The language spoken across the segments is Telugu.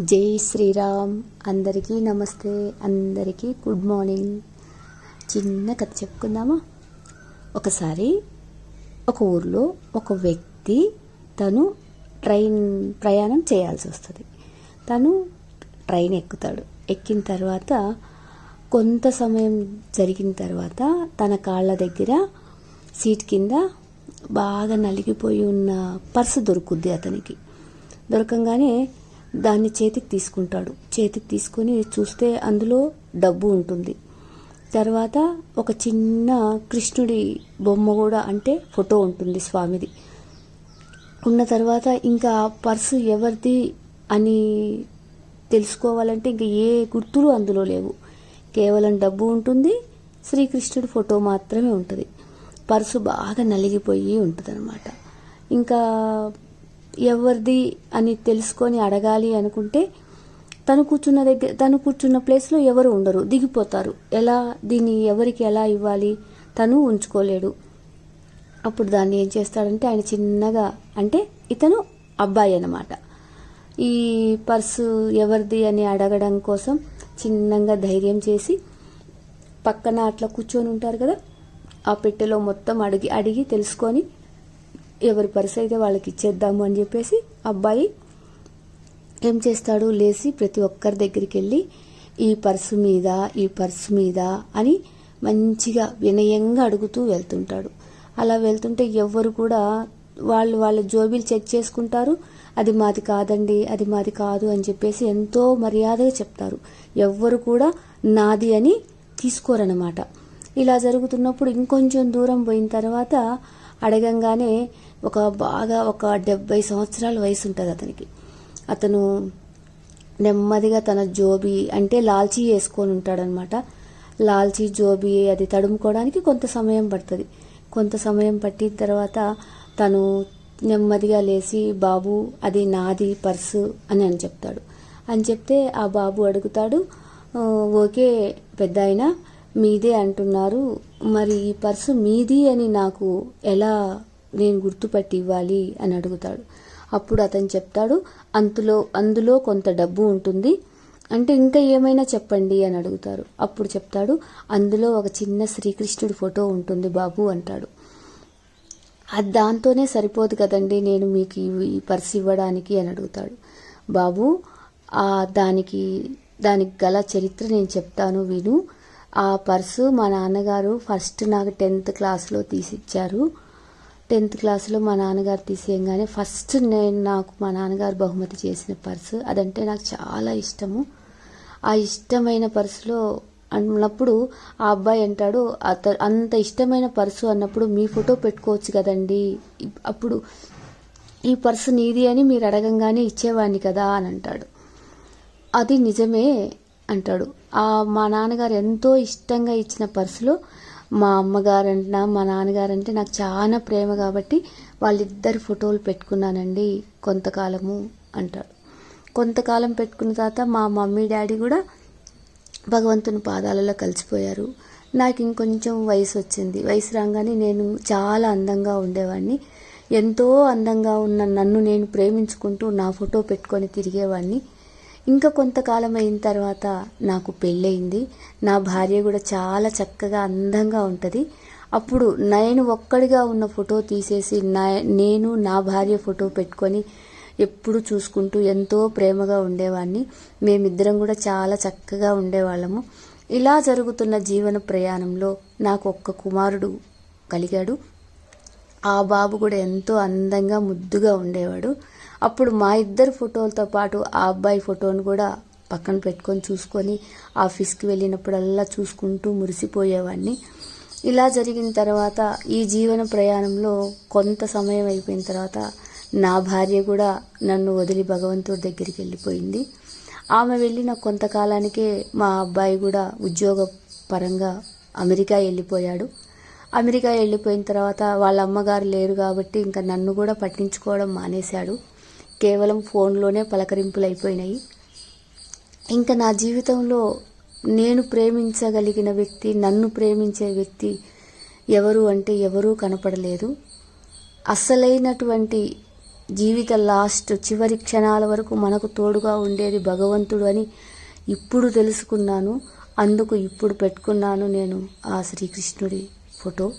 జై శ్రీరామ్. అందరికీ నమస్తే. అందరికీ గుడ్ మార్నింగ్. చిన్న కథ చెప్పుకుందామా? ఒకసారి ఒక ఊర్లో ఒక వ్యక్తి తను ట్రైన్ ప్రయాణం చేయాల్సి వస్తుంది. తను ట్రైన్ ఎక్కుతాడు. ఎక్కిన తర్వాత కొంత సమయం జరిగిన తర్వాత తన కాళ్ళ దగ్గర సీట్ కింద బాగా నలిగిపోయి ఉన్న పర్సు దొరుకుద్ది అతనికి. దొరకంగానే దాన్ని చేతికి తీసుకుంటాడు. చేతికి తీసుకొని చూస్తే అందులో డబ్బు ఉంటుంది. తర్వాత ఒక చిన్న కృష్ణుడి బొమ్మ కూడా అంటే ఫోటో ఉంటుంది స్వామిది. ఉన్న తర్వాత ఇంకా పర్సు ఎవరిది అని తెలుసుకోవాలంటే ఇంకా ఏ గుర్తులు అందులో లేవు. కేవలం డబ్బు ఉంటుంది శ్రీకృష్ణుడి ఫోటో మాత్రమే ఉంటుంది. పర్సు బాగా నలిగిపోయి ఉంటుంది అనమాట ఇంకా ఎవరిది అని తెలుసుకొని అడగాలి అనుకుంటే తను కూర్చున్న దగ్గర తను కూర్చున్న ప్లేస్లో ఎవరు ఉండరు దిగిపోతారు. ఎలా దీన్ని ఎవరికి ఎలా ఇవ్వాలి? తను ఉంచుకోలేడు. అప్పుడు దాన్ని ఏం చేస్తాడంటే ఆయన చిన్నగా అంటే ఇతను అబ్బాయి అనమాట ఈ పర్సు ఎవరిది అని అడగడం కోసం చిన్నగా ధైర్యం చేసి పక్కన అట్లా కూర్చొని ఉంటారు కదా ఆ పెట్టెలో మొత్తం అడిగి అడిగి తెలుసుకొని ఎవరి పర్స్ అయితే వాళ్ళకి ఇచ్చేద్దాము అని చెప్పేసి అబ్బాయి ఏం చేస్తాడు? లేచి ప్రతి ఒక్కరి దగ్గరికి వెళ్ళి ఈ పర్సు మీద ఈ పర్సు మీద అని మంచిగా వినయంగా అడుగుతూ వెళ్తుంటాడు. అలా వెళ్తుంటే ఎవ్వరు కూడా వాళ్ళు వాళ్ళ జోబీలు చెక్ చేసుకుంటారు. అది మాది కాదండి అది మాది కాదు అని చెప్పేసి ఎంతో మర్యాదగా చెప్తారు. ఎవ్వరు కూడా నాది అని తీసుకోరనమాట ఇలా జరుగుతున్నప్పుడు ఇంకొంచెం దూరం పోయిన తర్వాత అడగంగానే ఒక బాగా ఒక డెబ్బై సంవత్సరాల వయసు ఉంటుంది అతనికి. అతను నెమ్మదిగా తన జోబీ అంటే లాల్చీ వేసుకొని ఉంటాడనమాట లాల్చీ జోబీ అది తడుముకోవడానికి కొంత సమయం పడుతుంది. కొంత సమయం పట్టిన తర్వాత తను నెమ్మదిగా లేచి బాబు అది నాది పర్సు అని అని చెప్తాడు. అని చెప్తే ఆ బాబు అడుగుతాడు ఓకే పెద్ద ఆయన మీదే అంటున్నారు. మరి ఈ పర్సు మీది అని నాకు ఎలా నేను గుర్తుపట్టి ఇవ్వాలి అని అడుగుతాడు. అప్పుడు అతను చెప్తాడు అంతులో అందులో కొంత డబ్బు ఉంటుంది. అంటే ఇంకా ఏమైనా చెప్పండి అని అడుగుతారు. అప్పుడు చెప్తాడు అందులో ఒక చిన్న శ్రీకృష్ణుడి ఫోటో ఉంటుంది బాబు అంటాడు. అది దాంతోనే సరిపోదు కదండి నేను మీకు ఈ- పర్స్ ఇవ్వడానికి అని అడుగుతాడు. బాబు ఆ దానికి దానికి గల చరిత్ర నేను చెప్తాను విను. ఆ పర్సు మా నాన్నగారు ఫస్ట్ నాకు టెన్త్ క్లాస్లో తీసిచ్చారు. టెన్త్ క్లాస్లో మా నాన్నగారు తీసేయంగానే ఫస్ట్ నేను నాకు మా నాన్నగారు బహుమతి చేసిన పర్సు. అదంటే నాకు చాలా ఇష్టము. ఆ ఇష్టమైన పర్సులో అన్నప్పుడు ఆ అబ్బాయి అంటాడు అత అంత ఇష్టమైన పర్సు అన్నప్పుడు మీ ఫోటో పెట్టుకోవచ్చు కదండి. అప్పుడు ఈ పర్సు నీది అని మీరు అడగంగానే ఇచ్చేవాడిని కదా అని అంటాడు. అది నిజమే అంటాడు. ఆ మా నాన్నగారు ఎంతో ఇష్టంగా ఇచ్చిన పర్సులో మా అమ్మగారంట మా నాన్నగారంటే నాకు చాలా ప్రేమ కాబట్టి వాళ్ళిద్దరి ఫోటోలు పెట్టుకున్నానండి కొంతకాలము అంటాడు. కొంతకాలం పెట్టుకున్న తర్వాత మా మమ్మీ డాడీ కూడా భగవంతుని పాదాలలో కలిసిపోయారు. నాకు ఇంకొంచెం వయసు వచ్చింది. వయసు రాగానే నేను చాలా అందంగా ఉండేవాడిని ఎంతో అందంగా ఉన్న నన్ను నేను ప్రేమించుకుంటూ నా ఫోటో పెట్టుకొని తిరిగేవాడిని ఇంకా కొంతకాలం అయిన తర్వాత నాకు పెళ్ళయింది. నా భార్య కూడా చాలా చక్కగా అందంగా ఉంటుంది. అప్పుడు నేను ఒక్కడిగా ఉన్న ఫోటో తీసేసి నా నేను నా భార్య ఫోటో పెట్టుకొని ఎప్పుడు చూసుకుంటూ ఎంతో ప్రేమగా ఉండేవాడిని మేమిద్దరం కూడా చాలా చక్కగా ఉండేవాళ్ళము. ఇలా జరుగుతున్న జీవన ప్రయాణంలో నాకు ఒక్క కుమారుడు కలిగాడు. ఆ బాబు కూడా ఎంతో అందంగా ముద్దుగా ఉండేవాడు. అప్పుడు మా ఇద్దరు ఫోటోలతో పాటు ఆ అబ్బాయి ఫోటోను కూడా పక్కన పెట్టుకొని చూసుకొని ఆఫీస్కి వెళ్ళినప్పుడల్లా చూసుకుంటూ మురిసిపోయేవాడిని. ఇలా జరిగిన తర్వాత ఈ జీవన ప్రయాణంలో కొంత సమయం అయిపోయిన తర్వాత నా భార్య కూడా నన్ను వదిలి భగవంతుడి దగ్గరికి వెళ్ళిపోయింది. ఆమె వెళ్ళిన కొంతకాలానికే మా అబ్బాయి కూడా ఉద్యోగ పరంగా అమెరికా వెళ్ళిపోయాడు. అమెరికా వెళ్ళిపోయిన తర్వాత వాళ్ళ అమ్మగారు లేరు కాబట్టి ఇంకా నన్ను కూడా పట్టించుకోవడం మానేశాడు. కేవలం ఫోన్లోనే పలకరింపులు అయిపోయినాయి ఇంకా నా జీవితంలో నేను ప్రేమించగలిగిన వ్యక్తి నన్ను ప్రేమించే వ్యక్తి ఎవరు అంటే ఎవరూ కనపడలేదు. అసలైనటువంటి జీవిత లాస్ట్ చివరి క్షణాల వరకు మనకు తోడుగా ఉండేది భగవంతుడు అని ఇప్పుడు తెలుసుకున్నాను. అందుకు ఇప్పుడు పెట్టుకున్నాను నేను ఆ శ్రీకృష్ణుడి ఫోటో.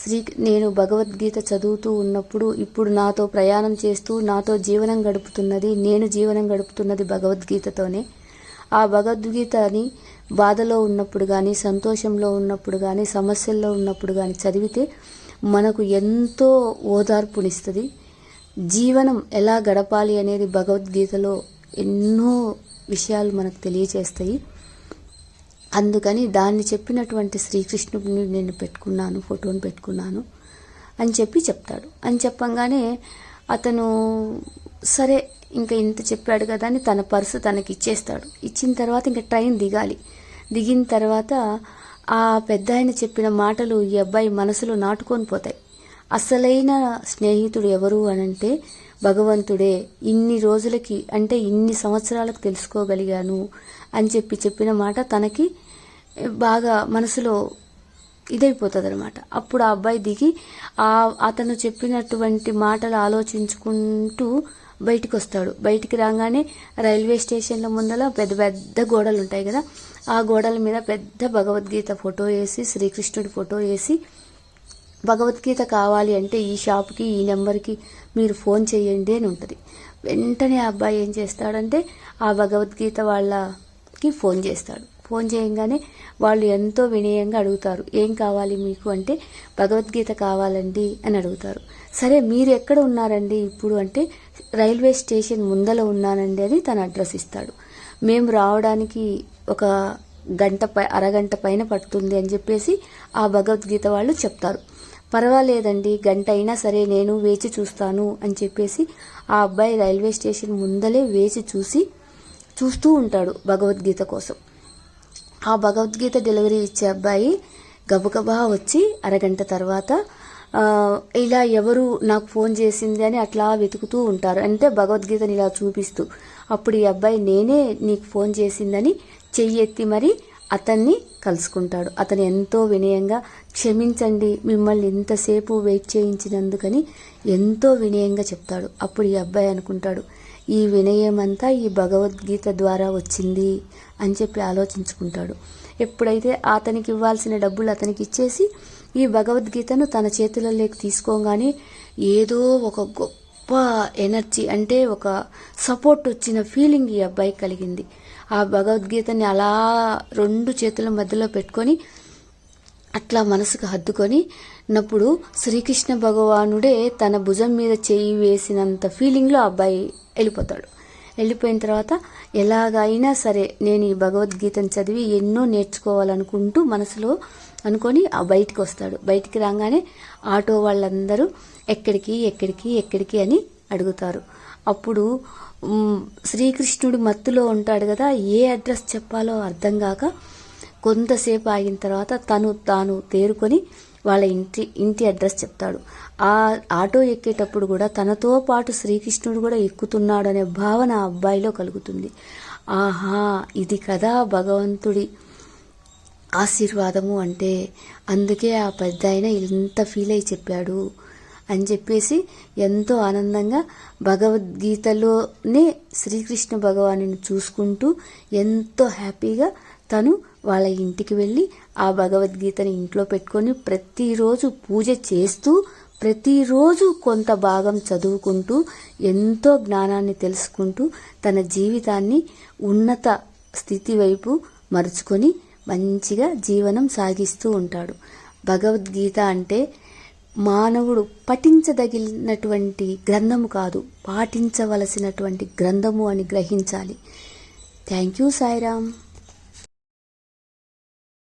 శ్రీ నేను భగవద్గీత చదువుతూ ఉన్నప్పుడు ఇప్పుడు నాతో ప్రయాణం చేస్తూ నాతో జీవనం గడుపుతున్నది నేను జీవనం గడుపుతున్నది భగవద్గీతతోనే. ఆ భగవద్గీతని బాధలో ఉన్నప్పుడు కానీ సంతోషంలో ఉన్నప్పుడు కానీ సమస్యల్లో ఉన్నప్పుడు కానీ చదివితే మనకు ఎంతో ఓదార్పునిస్తుంది. జీవనం ఎలా గడపాలి అనేది భగవద్గీతలో ఎన్నో విషయాలు మనకు తెలియచేస్తాయి. అందుకని దాన్ని చెప్పినటువంటి శ్రీకృష్ణుడిని నేను పెట్టుకున్నాను ఫోటోని పెట్టుకున్నాను అని చెప్పి చెప్తాడు. అని చెప్పంగానే అతను సరే ఇంకా ఇంత చెప్పాడు కదా అని తన పర్సు తనకి ఇచ్చేస్తాడు. ఇచ్చిన తర్వాత ఇంకా ట్రైన్ దిగాలి. దిగిన తర్వాత ఆ పెద్ద ఆయన చెప్పిన మాటలు ఈ అబ్బాయి మనసులో నాటుకొని పోతాయి. అసలైన స్నేహితుడు ఎవరు అనంటే భగవంతుడే ఇన్ని రోజులకి అంటే ఇన్ని సంవత్సరాలకు తెలుసుకోగలిగాను అని చెప్పి చెప్పిన మాట తనకి బాగా మనసులో ఇదైపోతుంది అనమాట అప్పుడు ఆ అబ్బాయి దిగి ఆ అతను చెప్పినటువంటి మాటలు ఆలోచించుకుంటూ బయటికి వస్తాడు బయటికి రాగానే రైల్వే స్టేషన్ల ముందర పెద్ద పెద్ద గోడలు ఉంటాయి కదా ఆ గోడల మీద పెద్ద భగవద్గీత ఫోటో వేసి శ్రీకృష్ణుడి ఫోటో వేసి భగవద్గీత కావాలి అంటే ఈ షాప్కి ఈ నెంబర్కి మీరు ఫోన్ చేయండి అని ఉంటుంది. వెంటనే ఆ అబ్బాయి ఏం చేస్తాడంటే ఆ భగవద్గీత వాళ్ళ కి ఫోన్ చేస్తాడు. ఫోన్ చేయంగానే వాళ్ళు ఎంతో వినయంగా అడుగుతారు. ఏం కావాలి మీకు? అంటే భగవద్గీత కావాలండి అని అడుగుతారు. సరే మీరు ఎక్కడ ఉన్నారండి ఇప్పుడు? అంటే రైల్వే స్టేషన్ ముందల ఉన్నానండి అని తన అడ్రస్ ఇస్తాడు. మేము రావడానికి ఒక గంట పై అరగంట పైన పడుతుంది అని చెప్పేసి ఆ భగవద్గీత వాళ్ళు చెప్తారు. పర్వాలేదండి గంట అయినా సరే నేను వేచి చూస్తాను అని చెప్పేసి ఆ అబ్బాయి రైల్వే స్టేషన్ ముందలే వేచి చూసి చూస్తూ ఉంటాడు భగవద్గీత కోసం. ఆ భగవద్గీత డెలివరీ ఇచ్చే అబ్బాయి గబగబా వచ్చి అరగంట తర్వాత ఇలా ఎవరు నాకు ఫోన్ చేసింది అని అట్లా వెతుకుతూ ఉంటారు. అంటే భగవద్గీతని ఇలా చూపిస్తూ. అప్పుడు ఈ అబ్బాయి నేనే నీకు ఫోన్ చేసిందని చెయ్యి ఎత్తి మరి అతన్ని కలుసుకుంటాడు. అతను ఎంతో వినయంగా క్షమించండి మిమ్మల్ని ఇంతసేపు వెయిట్ చేయించినందుకని ఎంతో వినయంగా చెప్తాడు. అప్పుడు ఈ అబ్బాయి అనుకుంటాడు ఈ వినయమంతా ఈ భగవద్గీత ద్వారా వచ్చింది అని చెప్పి ఆలోచించుకుంటాడు. ఎప్పుడైతే అతనికి ఇవ్వాల్సిన డబ్బులు అతనికి ఇచ్చేసి ఈ భగవద్గీతను తన చేతులలోకి తీసుకోగానే ఏదో ఒక గొప్ప ఎనర్జీ అంటే ఒక సపోర్ట్ వచ్చిన ఫీలింగ్ ఈ అబ్బాయి కలిగింది. ఆ భగవద్గీతని అలా రెండు చేతుల మధ్యలో పెట్టుకొని అట్లా మనసుకు హద్దుకొని నప్పుడు శ్రీకృష్ణ భగవానుడే తన భుజం మీద చేయి వేసినంత ఫీలింగ్లో అబ్బాయి వెళ్ళిపోతాడు. వెళ్ళిపోయిన తర్వాత ఎలాగైనా సరే నేను ఈ భగవద్గీతను చదివి ఎన్నో నేర్చుకోవాలనుకుంటూ మనసులో అనుకొని ఆ బయటికి వస్తాడు. బయటికి రాగానే ఆటో వాళ్ళందరూ ఎక్కడికి ఎక్కడికి ఎక్కడికి అని అడుగుతారు. అప్పుడు శ్రీకృష్ణుడు మత్తులో ఉంటాడు కదా ఏ అడ్రస్ చెప్పాలో అర్థం కాక కొంతసేపు ఆగిన తర్వాత తను తాను తేరుకొని వాళ్ళ ఇంటి ఇంటి అడ్రస్ చెప్తాడు. ఆ ఆటో ఎక్కేటప్పుడు కూడా తనతో పాటు శ్రీకృష్ణుడు కూడా ఎక్కుతున్నాడు అనే భావన ఆ అబ్బాయిలో కలుగుతుంది. ఆహా ఇది కదా భగవంతుడి ఆశీర్వాదము అంటే. అందుకే ఆ పెద్ద ఆయన ఇంత ఫీల్ అయి చెప్పాడు అని చెప్పేసి ఎంతో ఆనందంగా భగవద్గీతలోనే శ్రీకృష్ణ భగవాను చూసుకుంటూ ఎంతో హ్యాపీగా తను వాళ్ళ ఇంటికి వెళ్ళి ఆ భగవద్గీతని ఇంట్లో పెట్టుకొని ప్రతిరోజు పూజ చేస్తూ ప్రతిరోజు కొంత భాగం చదువుకుంటూ ఎంతో జ్ఞానాన్ని తెలుసుకుంటూ తన జీవితాన్ని ఉన్నత స్థితి వైపు మరుచుకొని మంచిగా జీవనం సాగిస్తూ ఉంటాడు. భగవద్గీత అంటే మానవుడు పఠించదగినటువంటి గ్రంథము కాదు పాటించవలసినటువంటి గ్రంథము అని గ్రహించాలి. Thank you Sairam.